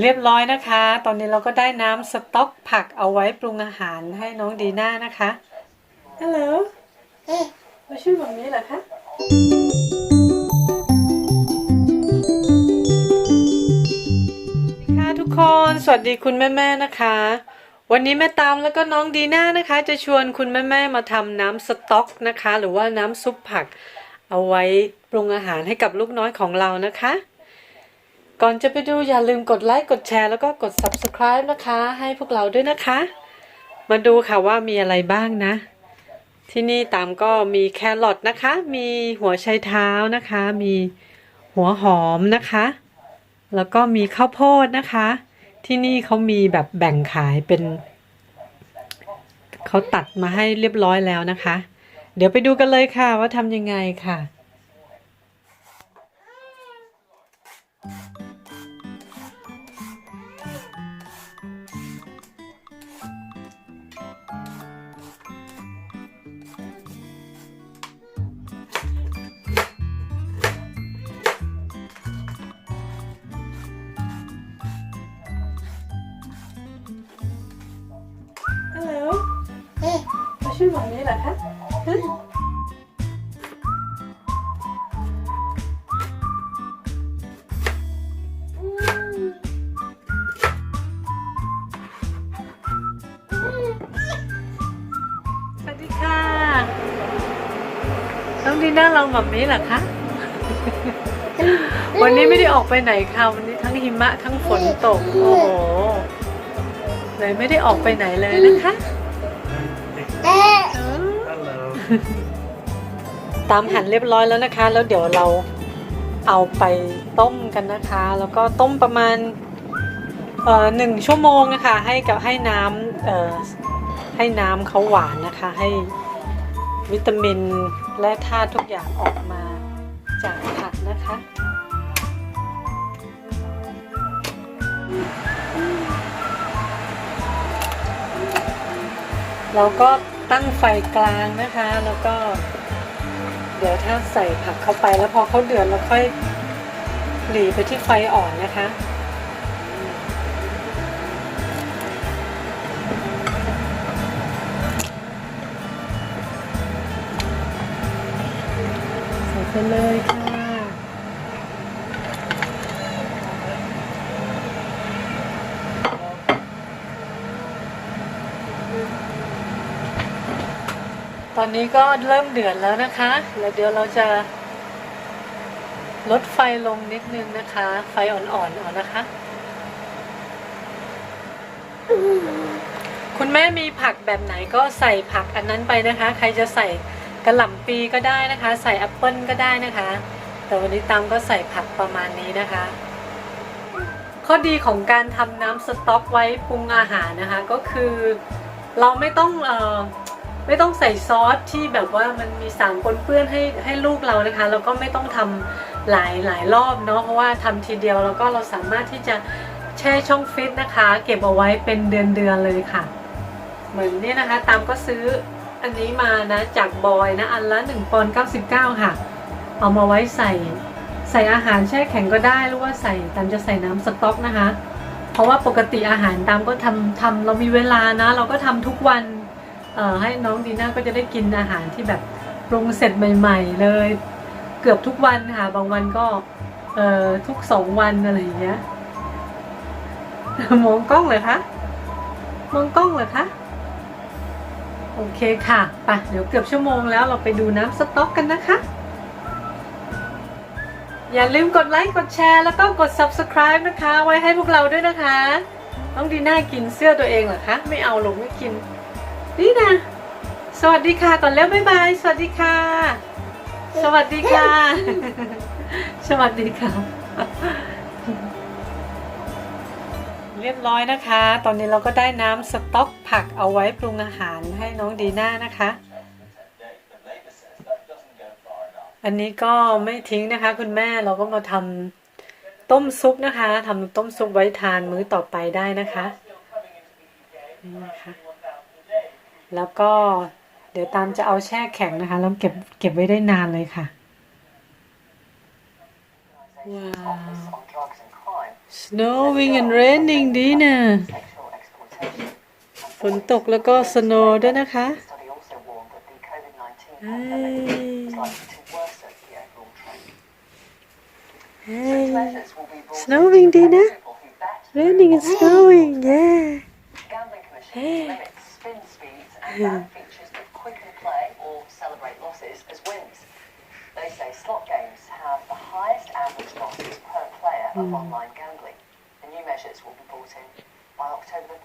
เรียบร้อยนะคะ ตอนนี้เราก็ได้น้ำสต๊อกผักเอาไว้ปรุงอาหารให้น้องดีน่านะคะ ฮัลโหลเอ๊ะมาช่วยแบบนี้เหรอคะสวัสดีค่ะทุกคน สวัสดีคุณแม่ๆนะคะ วันนี้แม่ตามแล้วก็น้องดีน่านะคะ จะชวนคุณแม่ๆมาทำน้ำสต๊อกนะคะ หรือว่าน้ำซุปผัก เอาไว้ปรุงอาหารให้กับลูกน้อยของเรานะคะ ก่อนจะไปดูอย่าลืมกดไลค์กดแชร์แล้วก็กด subscribe นะคะ ให้พวกเราด้วยนะคะ มาดูค่ะว่ามีอะไรบ้างนะ ที่นี่ตามก็มีแครอทนะคะ มีหัวไชเท้านะคะ มีหัวหอมนะคะ แล้วก็มีข้าวโพดนะคะ ที่นี่เขามีแบบแบ่งขายเป็นเขาตัดมาให้เรียบร้อยแล้วนะคะ เดี๋ยวไปดูกันเลยค่ะว่าทำยังไงค่ะฮั มาช่วยหมอนี้เหรอคะฮะสวัสดีค่ะ น้องดีน่าลองแบบนี้เหรอคะ วันนี้ไม่ได้ออกไปไหนค่ะ วันนี้ทั้งหิมะทั้งฝนตก โอ้โห เลยไม่ได้ออกไปไหนเลยนะคะ Hello. ตามหั่นเรียบร้อยแล้วนะคะ แล้วเดี๋ยวเราเอาไปต้มกันนะคะ แล้วก็ต้มประมาณเอ่อหนึ่งชั่วโมงนะคะ ให้กับให้น้ำเอ่อให้น้ำเขาหวานนะคะ ให้วิตามินและธาตุทุกอย่างออกมาจากผักนะคะ เราก็ตั้งไฟกลางนะคะ แล้วก็ เดี๋ยวถ้าใส่ผักเข้าไปแล้วพอเขาเดือดเราค่อยหลีไปที่ไฟอ่อนนะคะใส่ไปเลยค่ะ ตอนนี้ก็เริ่มเดือดแล้วนะคะแล้วเดี๋ยวเราจะลดไฟลงนิดนึงนะคะ ไฟอ่อนๆเอานะคะ คุณแม่มีผักแบบไหนก็ใส่ผักอันนั้นไปนะคะ ใครจะใส่กระหล่ำปีก็ได้นะคะ ใส่แอปเปิลก็ได้นะคะ แต่วันนี้ตามก็ใส่ผักประมาณนี้นะคะ ข้อดีของการทำน้ำสต๊อกไว้ปรุงอาหารนะคะ ก็คือเราไม่ต้องเอ่อ ไม่ต้องใส่ซอสที่แบบว่ามันมีสารปนเปื้อนให้ให้ลูกเรานะคะแล้วก็ไม่ต้องทำหลายหลายรอบเนาะเพราะว่าทำทีเดียวแล้วก็เราสามารถที่จะแช่ช่องฟิตนะคะ เก็บเอาไว้เป็นเดือนเดือนเลยค่ะ เหมือนนี่นะคะ ตามก็ซื้ออันนี้มานะจากบอยนะอันละ1ปอนด์99 ค่ะ เอามาไว้ใส่ ใส่อาหารแช่แข็งก็ได้หรือว่าใส่ตามจะใส่น้ำสต๊อกนะคะ เพราะว่าปกติอาหารตามก็ทำทำเรามีเวลานะ เราก็ทำทุกวัน ให้น้องดีน่าก็จะได้กินอาหารที่แบบปรุงเสร็จใหม่ ๆ เลย เกือบทุกวันค่ะ บางวันก็เออทุกสองวันอะไรอย่างเงี้ยมองกล้องเลยคะมองกล้องเลยคะโอเคค่ะไปเดี๋ยวเกือบชั่วโมงแล้วเราไปดูน้ำสต๊อกกันนะคะ อย่าลืมกดไลค์กดแชร์แล้วก็กด subscribe นะคะ ไว้ให้พวกเราด้วยนะคะ น้องดีน่ากินเสื้อตัวเองเหรอคะ ไม่เอาลงไม่กิน นี่นะ สวัสดีค่ะก่อนแล้วบ๊ายบาย สวัสดีค่ะ สวัสดีค่ะ สวัสดีค่ะ เรียบร้อยนะคะ ตอนนี้เราก็ได้น้ำสต๊อกผักเอาไว้ปรุงอาหารให้น้องดีน่านะคะ อันนี้ก็ไม่ทิ้งนะคะ คุณแม่เราก็มาทำต้มซุปนะคะทำต้มซุปไว้ทานมื้อต่อไปได้นะคะนี่นะคะ แล้วก็เดี๋ยวตามจะเอาแช่แข็งนะคะ แล้วเก็บเก็บไว้ได้นานเลยค่ะว้าว snowing and raining ดีนะ sexual exploitation. ฝนตกแล้วก็ snow ด้วยนะคะ The study also warned that the COVID-19 Hey. pandemic is likely to worsen the overall trend. Hey. Measures will be brought in Snowing, to prevent Dina. people who bet Raining and snowing yeah Gambling Commission Hey. Limits hmm. spin speeds and ban features that quicken play or celebrate losses as wins. They say slot games have the highest average losses per player of hmm. online gambling. The new measures will be brought in by October the 1st.